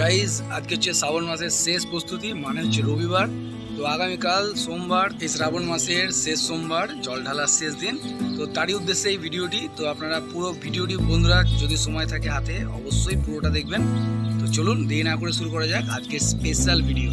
Guys আজকে হচ্ছে শ্রাবণ মাসের শেষ প্রস্তুতি মানে হচ্ছে রবিবার। তো আগামীকাল সোমবার, এই শ্রাবণ মাসের শেষ সোমবার, জল ঢালার শেষ দিন। তো তারই উদ্দেশ্যে এই ভিডিওটি, তো আপনারা পুরো ভিডিওটি বন্ধুরা, যদি সময় থাকে হাতে, অবশ্যই পুরোটা দেখবেন। তো চলুন, দেরি না করে শুরু করা যাক আজকে স্পেশাল ভিডিও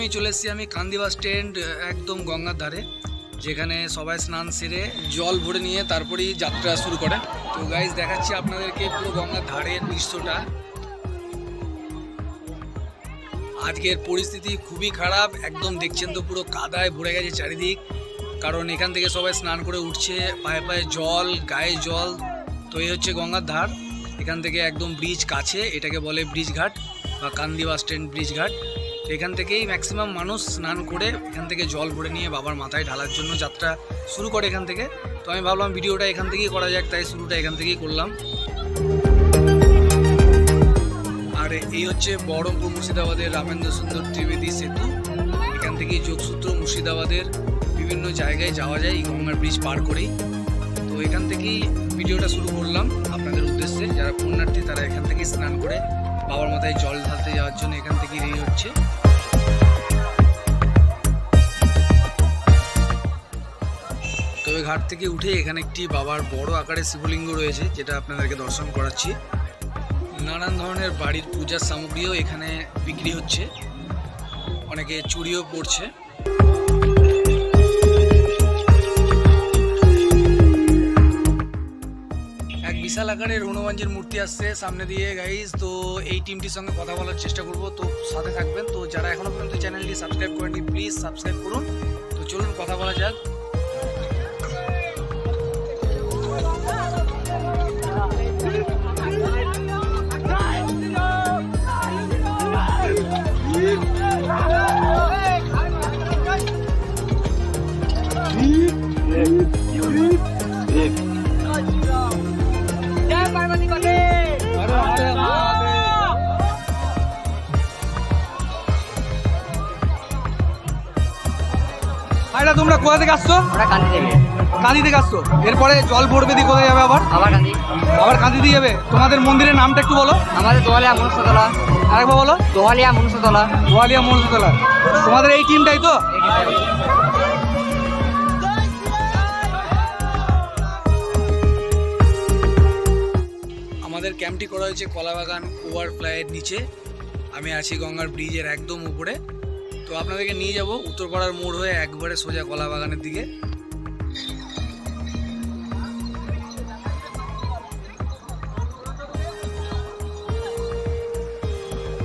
প্রথমেই চলে এসেছি আমি কান্দি বাস স্ট্যান্ড, একদম গঙ্গার ধারে, যেখানে সবাই স্নান সেরে জল ভরে নিয়ে তারপরেই যাত্রা শুরু করে। তো গাইজ দেখাচ্ছি আপনাদেরকে পুরো গঙ্গার ধারের দৃশ্যটা। আজকের পরিস্থিতি খুবই খারাপ, একদম দেখছেন তো পুরো কাদায় ভরে গেছে চারিদিক, কারণ এখান থেকে সবাই স্নান করে উঠছে, পায়ে পায়ে জল, গায়ে জল। তো এই হচ্ছে গঙ্গার ধার, এখান থেকে একদম ব্রিজ কাছে, এটাকে বলে ব্রিজ ঘাট বা কান্দি বাস স্ট্যান্ড ব্রিজ ঘাট। এখান থেকেই ম্যাক্সিমাম মানুষ স্নান করে এখান থেকে জল ভরে নিয়ে বাবার মাথায় ঢালার জন্য যাত্রা শুরু করে এখান থেকে। তো আমি ভাবলাম ভিডিওটা এখান থেকেই করা যাক, তাই শুরুটা এখান থেকেই করলাম। আর এই হচ্ছে বহরমপুর মুর্শিদাবাদের রামেন্দ্র সুন্দর ত্রিবেদী সেতু। এখান থেকেই যোগসূত্র মুর্শিদাবাদের বিভিন্ন জায়গায় যাওয়া যায় গঙ্গার ব্রিজ পার করেই। তো এখান থেকেই ভিডিওটা শুরু করলাম আপনাদের উদ্দেশ্যে। যারা পুণ্যার্থী, তারা এখান থেকেই স্নান করে বাবার মাথায় জল ঢালতে যাওয়ার জন্য এখান থেকেই রেডি হচ্ছে। তবে ঘাট থেকে উঠে এখানে একটি বাবার বড় আকারের শিবলিঙ্গ রয়েছে, যেটা আপনাদেরকে দর্শন করাচ্ছি। নানান ধরনের বাড়ির পূজার সামগ্রীও এখানে বিক্রি হচ্ছে। অনেকে চুরিও পড়ছে এক বিশাল আকারের হনুমানজির মূর্তি আসছে সামনে দিয়ে গাইজ তো এই টিমটির সঙ্গে কথা বলার চেষ্টা করব। তো সাথে থাকবেন। তো যারা এখনও পর্যন্ত চ্যানেলটি সাবস্ক্রাইব করেনি প্লিজ সাবস্ক্রাইব করুন। তো চলুন কথা বলা যাক। ভাইরা তোমরা কোথা থেকে আসছো? ওরা কান্দি দেবে কাঁদি থেকে আসছো? এরপরে জল ভরবে দিয়ে কোথায় যাবে আবার? আবার কান্দি। আবার কাঁদি দিয়ে যাবে? তোমাদের মন্দিরের নামটা একটু বলো। আমাদের দোয়ালিয়া মনুষ্যতলা আরেকবার বলো। দোয়ালিয়া মনুষ্যতলা গোয়ালিয়া মনসুতলা। তোমাদের এই টিমটাই তো? আমাদের ক্যাম্পটি করা হয়েছে কলাবাগান ওভারফ্লাইয়ের নিচে। আমি আছি গঙ্গার ব্রিজের একদম উপরে। তো আপনাদেরকে নিয়ে যাব। উত্তরপাড়ার মোড় হয়ে একবারে সোজা কলা বাগানের দিকে।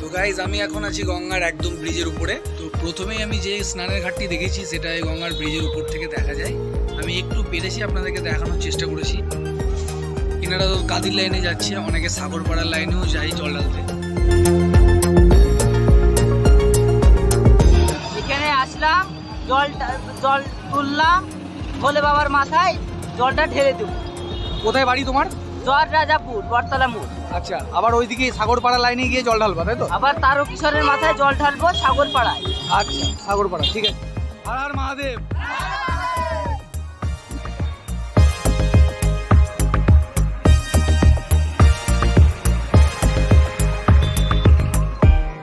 তো গাইজ আমি এখন আছি গঙ্গার একদম ব্রিজের উপরে। তো প্রথমেই আমি যে স্নানের ঘাটটি দেখেছি, সেটা এই গঙ্গার ব্রিজের উপর থেকে দেখা যায়। আমি একটু পেরেছি আপনাদেরকে দেখানোর চেষ্টা করেছি। এনারা তো কাদির লাইনে যাচ্ছে, অনেকে সাগরপাড়ার লাইনেও যায় জল ঢালতে। আসলাম জল জল তুললাম ভোলে বাবার মাথায় জলটা ঢেলে দেবো। কোথায় বাড়ি তোমার? জল রাজাপুর বটতলা মোড়। আচ্ছা আবার ওইদিকে সাগরপাড়া লাইনে গিয়ে জল ঢালবা তাই তো? আবার তারও কিশোরের মাথায় জল ঢালবো সাগর পাড়ায় আচ্ছা সাগরপাড়া ঠিক আছে। হর হর মহাদেব।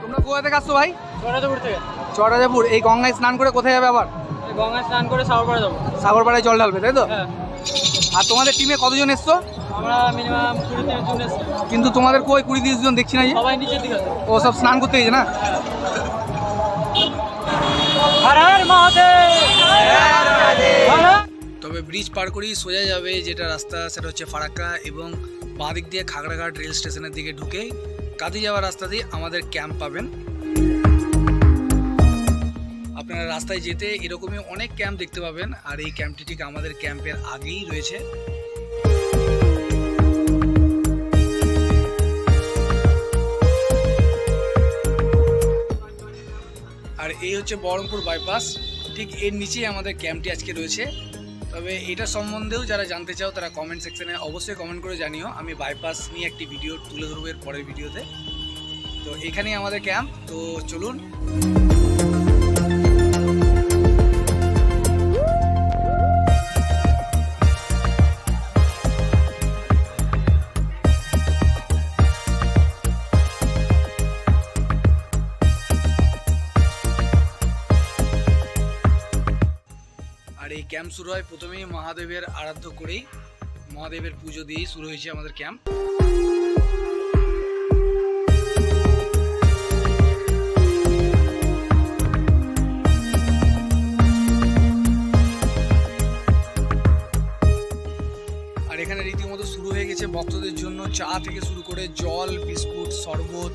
তোমরা কোথা থেকে আসছো ভাই? রাজাপুর থেকে। চড়াজাপুর এই গঙ্গায় স্নান করে কোথায় যাবে আবার? গঙ্গায় স্নান করে সাগর পাড়া যাব। সাগরপাড়ায় জল ঢালবে তাই তো? হ্যাঁ। আর তোমাদের টিমে কতজন এসছো? আমরা মিনিমাম কুড়ি তিরিশ জন এসেছি। কিন্তু তোমাদের কই কুড়ি তিরিশ জন? দেখছি না সবাই নিচের দিকে ও সব স্নান করতে গেছে না? তবে ব্রিজ পার করেই সোজা যাবে যেটা রাস্তা সেটা হচ্ছে ফারাক্কা এবং বাঁ দিক দিয়ে খাগড়াঘাট রেল স্টেশনের দিকে ঢুকে কাঁদি যাওয়ার রাস্তা দিয়ে আমাদের ক্যাম্প পাবেন। আপনারা রাস্তায় যেতে এরকমই অনেক ক্যাম্প দেখতে পাবেন, আর এই ক্যাম্পটি ঠিক আমাদের ক্যাম্পের আগেই রয়েছে। আর এই হচ্ছে বহরমপুর বাইপাস, ঠিক এর নিচেই আমাদের ক্যাম্পটি আজকে রয়েছে। তবে এটা সম্বন্ধেও যারা জানতে চাও, তারা কমেন্ট সেকশনে অবশ্যই কমেন্ট করে জানিও। আমি বাইপাস নিয়ে একটি ভিডিও তুলে ধরবো এর পরের ভিডিওতে তো এখানেই আমাদের ক্যাম্প, তো চলুন। ক্যাম্প শুরু হয়। প্রথমেই মহাদেবের আরাধ্য করেই মহাদেবের পুজো দিয়েই শুরু হয়েছে আমাদের ক্যাম্প। আর এখানে রীতিমতো শুরু হয়ে গেছে ভক্তদের জন্য চা থেকে শুরু করে জল, বিস্কুট, শরবত,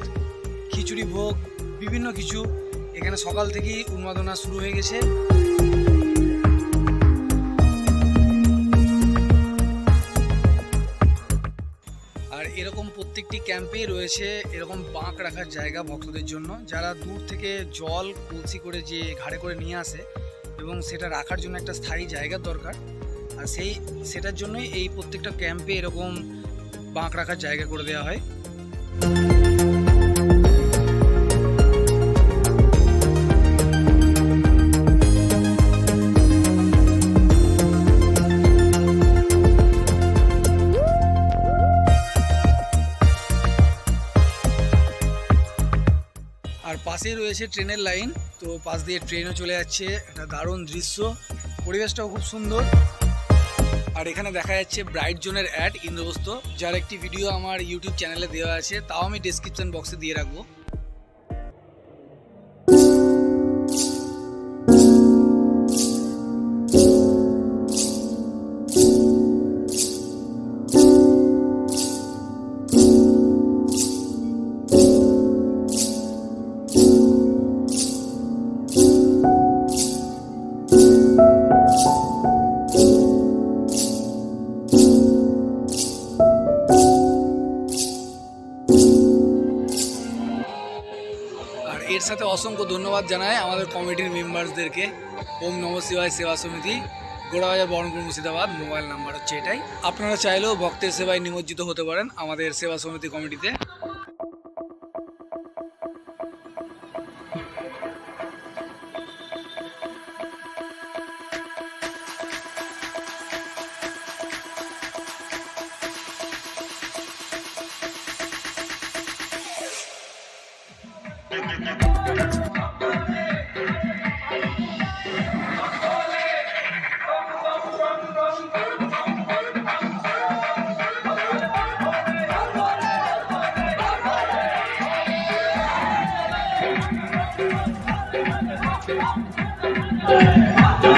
খিচুড়ি ভোগ, বিভিন্ন কিছু। এখানে সকাল থেকেই উন্মাদনা শুরু হয়ে গেছে। এরকম প্রত্যেকটি ক্যাম্পেই রয়েছে এরকম বাঁক রাখার জায়গা ভক্তদের জন্য, যারা দূর থেকে জল কলসি করে যে ঘাড়ে করে নিয়ে আসে এবং সেটা রাখার জন্য একটা স্থায়ী জায়গার দরকার। আর সেই, সেটার জন্যই এই প্রত্যেকটা ক্যাম্পে এরকম বাঁক রাখার জায়গা করে দেওয়া হয়। রয়েছে ট্রেনের লাইন। তো পাশ দিয়ে ট্রেনও চলে যাচ্ছে। একটা দারুণ দৃশ্য। পরিবেশটাও খুব সুন্দর। আর এখানে দেখা যাচ্ছে ব্রাইট জোনের অ্যাড ইন্দ্রবস্ত যার একটি ভিডিও আমার ইউটিউব চ্যানেলে দেওয়া আছে। তাও আমি ডিসক্রিপশন বক্সে দিয়ে রাখব। অসংখ্য ধন্যবাদ জানাই আমাদের কমিটির মেম্বারসদেরকে। ওম নম শিবায় সেবা সমিতি গোড়াবাজার বহরমপুর মুর্শিদাবাদ, মোবাইল নাম্বার হচ্ছে এটাই। আপনারা চাইলেও ভক্তের সেবায় নিমজ্জিত হতে পারেন আমাদের সেবা সমিতি কমিটিতে।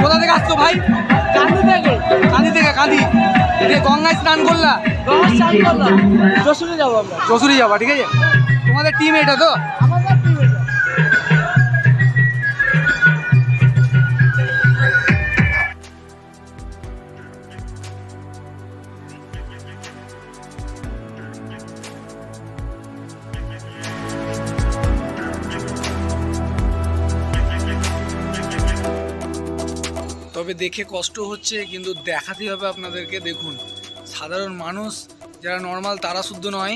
কোথা থেকে আসছো ভাই? কান্দি থেকে? কান্দি থেকে, কান্দি। যে গঙ্গায় স্নান করলা, গঙ্গায় স্নান করলাম যশোরে যাব আমরা। যশোরে যাবা, ঠিক আছে? তোমাদের টিম এটা তো? তবে দেখে কষ্ট হচ্ছে, কিন্তু দেখাতেই হবে আপনাদেরকে। দেখুন, সাধারণ মানুষ, যারা নর্মাল তারা শুদ্ধ নয়।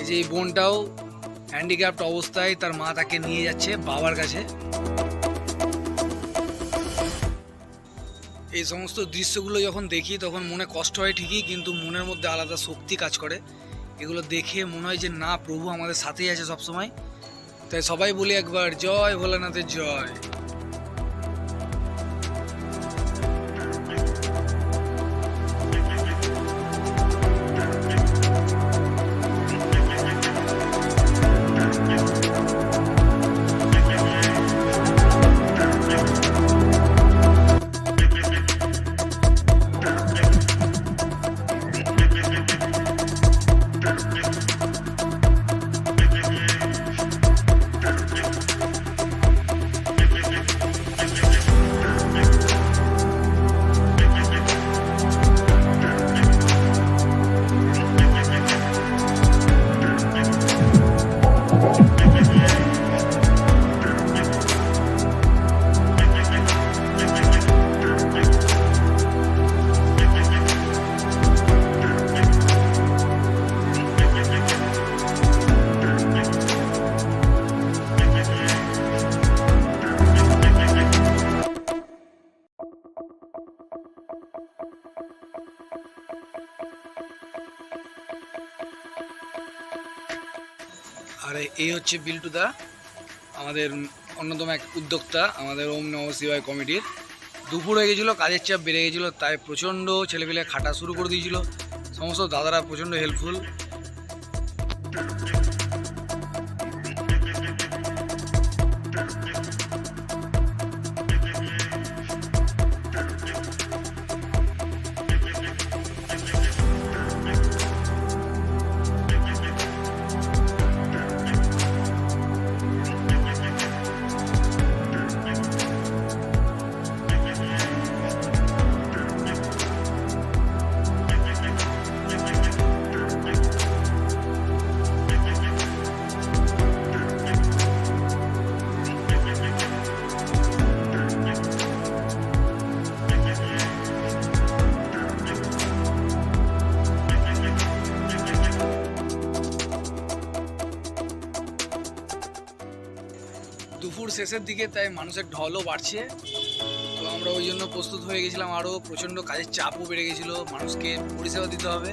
এই যে এই বোনটাও হ্যান্ডিক্যাপ্ট অবস্থায় তার মা তাকে নিয়ে যাচ্ছে বাবার কাছে। এই সমস্ত দৃশ্যগুলো যখন দেখি, তখন মনে কষ্ট হয় ঠিকই, কিন্তু মনের মধ্যে আলাদা শক্তি কাজ করে। এগুলো দেখে মনে হয় যে, না, প্রভু আমাদের সাথেই আছে সবসময়। তাই সবাই বলি একবার, জয় ভোলানাথের জয়। এই হচ্ছে বিল্টু দা আমাদের অন্যতম এক উদ্যোক্তা, আমাদের ওম নম শিবায় কমিটির। দুপুর হয়ে গেছিল, কাজের চাপ বেড়ে গেছিল, তাই প্রচণ্ড ছেলেপেলে খাটা শুরু করে দিয়েছিল। সমস্ত দাদারা প্রচণ্ড হেল্পফুল শেষের দিকে তাই মানুষের ঢলও বাড়ছে। তো আমরা ওই জন্য প্রস্তুত হয়ে গেছিলাম আরও প্রচণ্ড কাজের চাপও বেড়ে গেছিল। মানুষকে পরিষেবা দিতে হবে।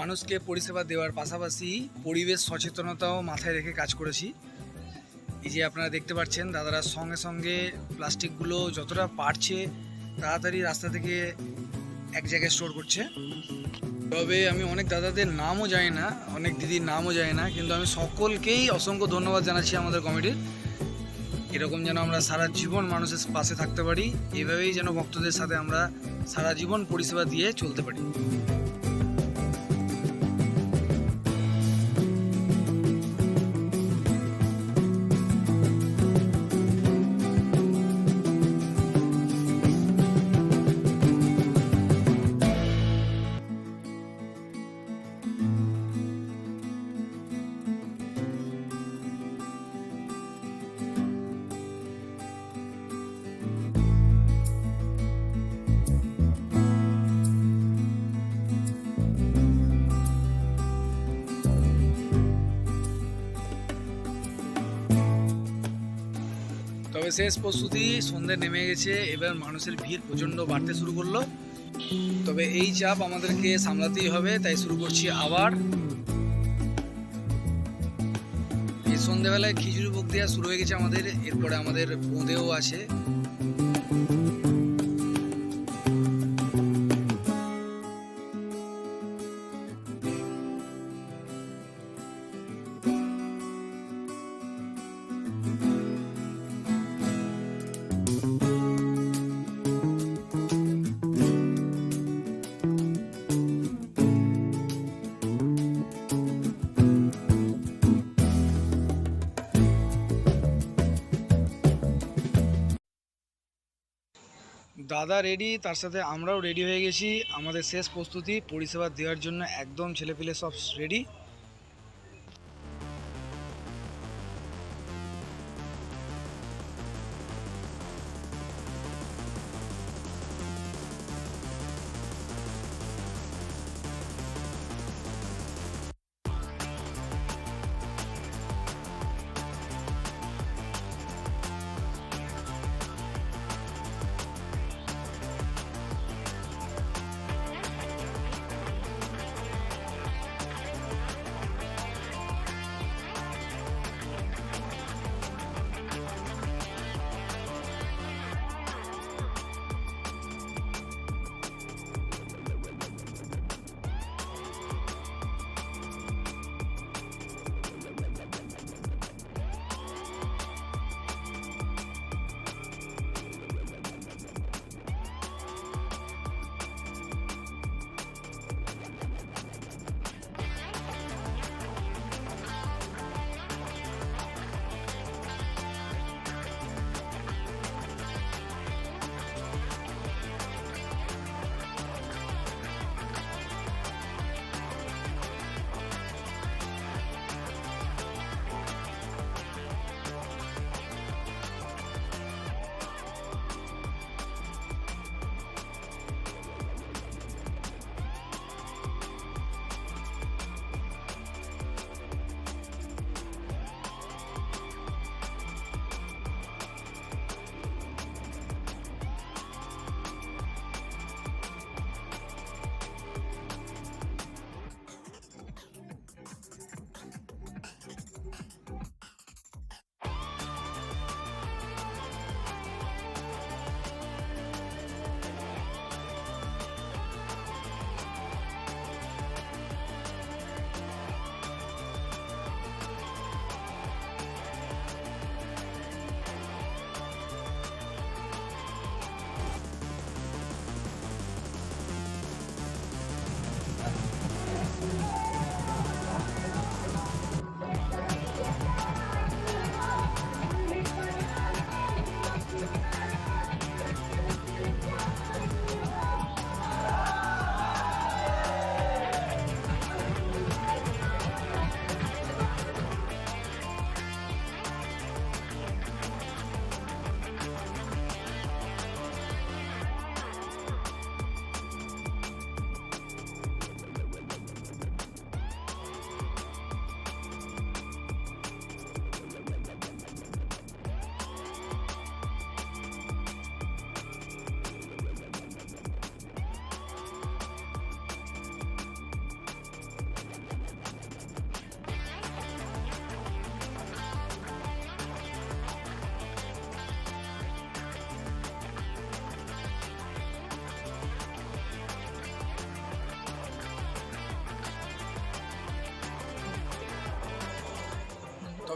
মানুষকে পরিষেবা দেওয়ার পাশাপাশি পরিবেশ সচেতনতাও মাথায় রেখে কাজ করেছি। এই যে আপনারা দেখতে পাচ্ছেন, দাদারা সঙ্গে সঙ্গে প্লাস্টিকগুলো যতটা পারছে তাড়াতাড়ি রাস্তা থেকে এক জায়গায় স্টোর করছে। তবে আমি অনেক দাদাদের নামও জানি না, অনেক দিদির নামও জানি না, কিন্তু আমি সকলকেই অসংখ্য ধন্যবাদ জানাচ্ছি আমাদের কমিটির। এরকম যেন আমরা সারা জীবন মানুষের পাশে থাকতে পারি, এভাবেই যেন ভক্তদের সাথে আমরা সারা জীবন পরিষেবা দিয়ে চলতে পারি। শেষ প্রস্তুতি, সন্ধে নেমে গেছে, এবার মানুষের ভিড় প্রচণ্ড বাড়তে শুরু করল। তবে এই চাপ আমাদেরকে সামলাতেই হবে, তাই শুরু করছি আবার। এই সন্ধেবেলায় খিচুড়ি দেওয়া শুরু হয়ে গেছে আমাদের, এরপরে আমাদের বোঁদেও আছে। দাদা রেডি তার সাথে আমরাও রেডি হয়ে গেছি। আমাদের শেষ প্রস্তুতি পরিষেবা দেওয়ার জন্য একদম ছেলেপিলে সব রেডি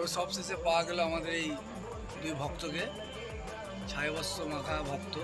তবে সবশেষে পাওয়া গেল আমাদের এই দুই ভক্তকে। ছায়াবস্ত্র মাখা ভক্ত।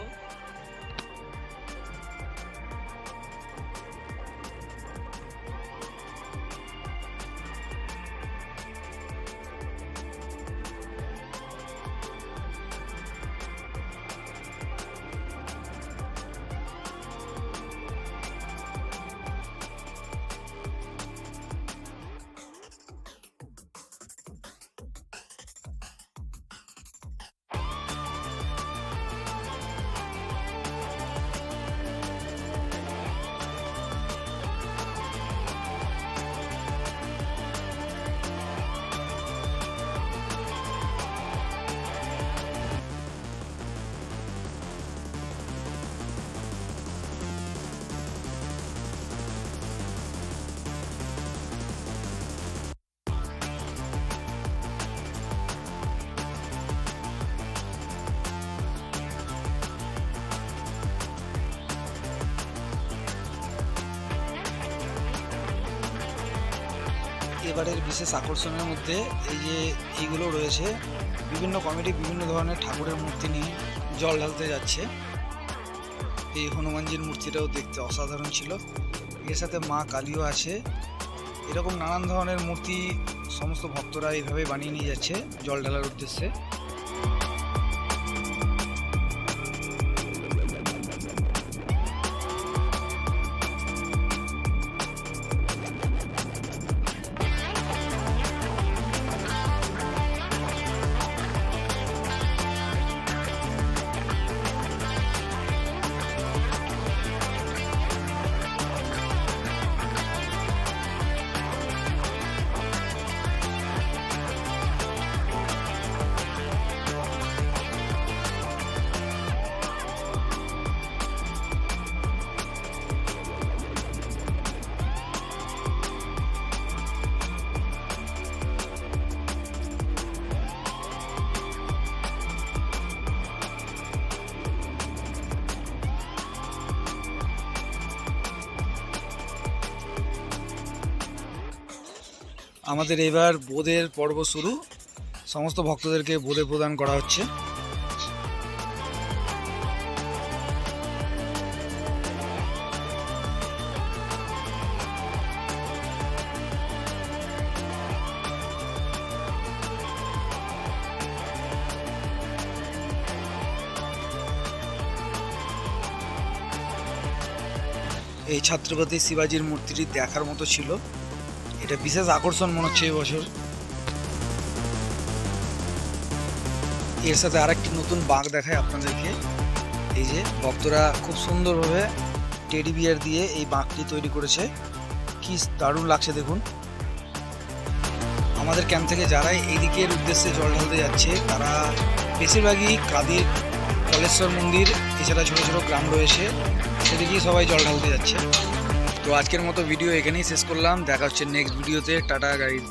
এইবারের বিশেষ আকর্ষণের মধ্যে এই যে এইগুলো রয়েছে, বিভিন্ন কমিটি বিভিন্ন ধরনের ঠাকুরের মূর্তি নিয়ে জল ঢালতে যাচ্ছে। এই হনুমানজির মূর্তিটাও দেখতে অসাধারণ ছিল। এর সাথে মা কালীও আছে। এরকম নানান ধরনের মূর্তি সমস্ত ভক্তরা এইভাবে বানিয়ে নিয়ে যাচ্ছে জল ঢালার উদ্দেশ্যে। আমাদের এবার বোধের পর্ব শুরু। সমস্ত ভক্তদেরকে বোধে প্রদান করা হচ্ছে। এই ছাত্রপতি শিবাজির মূর্তিটি দেখার মতো ছিল। এটা বিশেষ আকর্ষণ মনে হচ্ছে এবছর এর সাথে আরেকটি নতুন বাঘ দেখায় আপনাদেরকে। এই যে, ভক্তরা খুব সুন্দরভাবে টেডি বিয়ার দিয়ে এই বাঘটি তৈরি করেছে। কি দারুণ লাগছে দেখুন। আমাদের ক্যাম্প থেকে যারা এই দিকের উদ্দেশ্যে জল ঢালতে যাচ্ছে, তারা বেশিরভাগই কাদির কলেশ্বর মন্দির, এছাড়া ছোটো ছোটো গ্রাম রয়েছে, সেদিকেই সবাই জল ঢালতে যাচ্ছে। তো আজকের মতো ভিডিও এখানেই শেষ করলাম। দেখা হচ্ছে নেক্সট ভিডিওতে টাটা গাইড